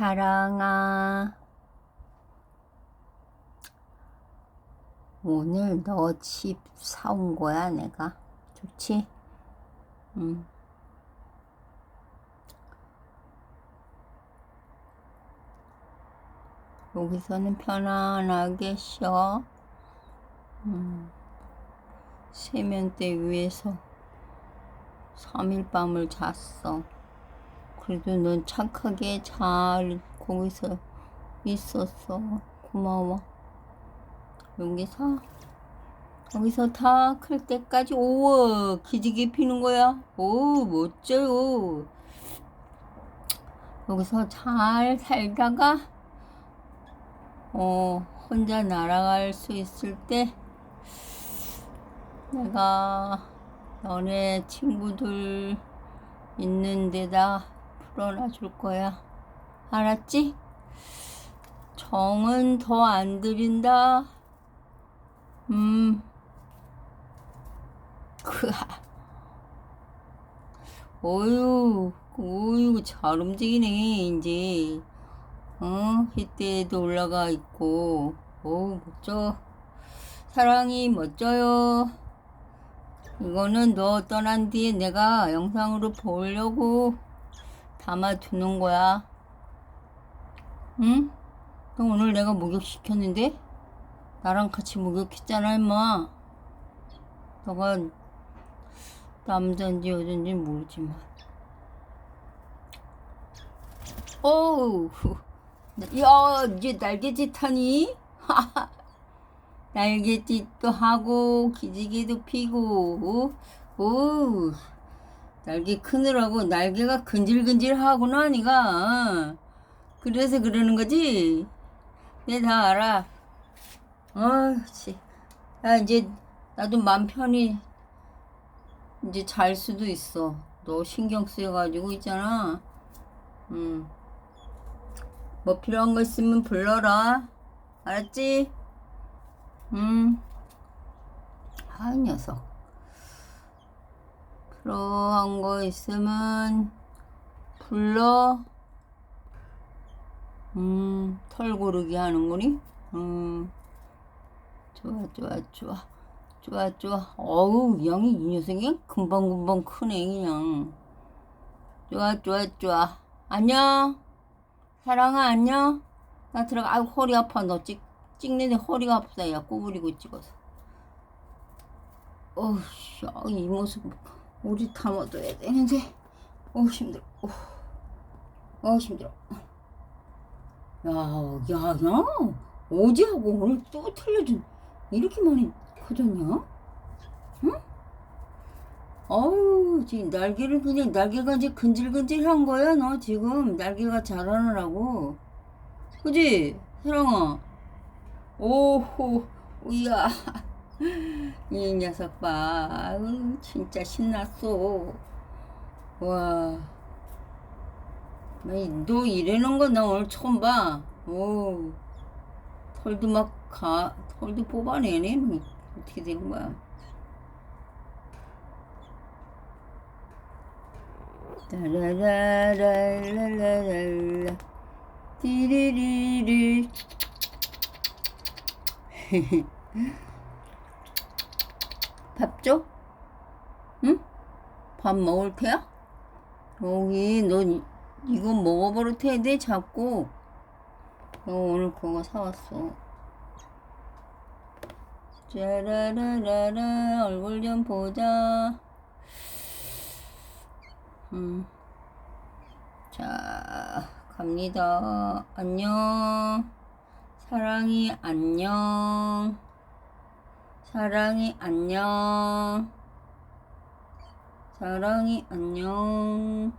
사랑아. 오늘 너 집 사온 거야, 내가. 좋지? 응. 여기서는 편안하게 쉬어. 음. 세면대 위에서 3일 밤을 잤어. 그래도 넌 착하게 잘 거기서 있었어. 고마워. 여기서 여기서 다 클 때까지 오워 기지개 피는 거야. 오 멋져요. 여기서 잘 살다가 어 혼자 날아갈 수 있을 때 내가 너네 친구들 있는 데다 풀어놔 줄 거야. 알았지? 정은 더 안 들인다. 음. 크아. 어유, 어유, 잘 움직이네, 이제. 어, 이때도 올라가 있고. 오, 멋져. 사랑이 멋져요. 이거는 너 떠난 뒤에 내가 영상으로 보려고 담아두는 거야. 응? 너 오늘 내가 목욕시켰는데? 나랑 같이 목욕했잖아, 임마. 너가 남자인지 여자인지 모르지만. 어우, 야, 이제 날개짓 하니? 날개짓도 하고, 기지개도 피고, 오, 오, 날개 크느라고 날개가 근질근질하구나, 니가. 그래서 그러는 거지? 내 다 알아. 아, 씨. 야, 이제 나도 맘 편히 이제 잘 수도 있어. 너 신경 쓰여가지고 있잖아. 음. 뭐 필요한 거 있으면 불러라. 알았지? 음. 아, 이 녀석. 필요한 거 있으면 불러. 음, 털 고르기 하는 거니? 음. 좋아, 좋아, 좋아. 좋아, 좋아. 어우, 양이 이 녀석이 금방금방 크네, 그냥. 좋아, 좋아, 좋아. 안녕. 사랑아, 안녕. 나 들어가. 아유, 허리 아파. 너 찍, 찍는데 허리가 아프다. 야, 꼬부리고 찍어서. 어우, 야, 이 모습, 우리 담아둬야 되는데. 어우, 힘들어. 어우 힘들어. 야, 야, 야. 어제하고 오늘 또 틀려진, 이렇게 많이 커졌냐? 응? 어우, 지금 날개를 그냥, 날개가 이제 근질근질한 거야, 너 지금. 날개가 자라느라고. 그지? 사랑아. 오호, 우야. 이 녀석 봐. 아유, 진짜 신났어. 와. 너 이러는 거 나 오늘 처음 봐. 오. 털도 막 가, 털도 뽑아내네. 뭐 어떻게 되는 거야? 따라라라라라라 띠리리리 밥 줘? 응? 밥 먹을 테야? 여기 너 이- 이거 먹어버릴 텐데 자꾸 너 오늘 그거 사왔어 짜라라라라 얼굴 좀 보자 음. 자 갑니다 안녕 사랑이 안녕 사랑이 안녕. 사랑이 안녕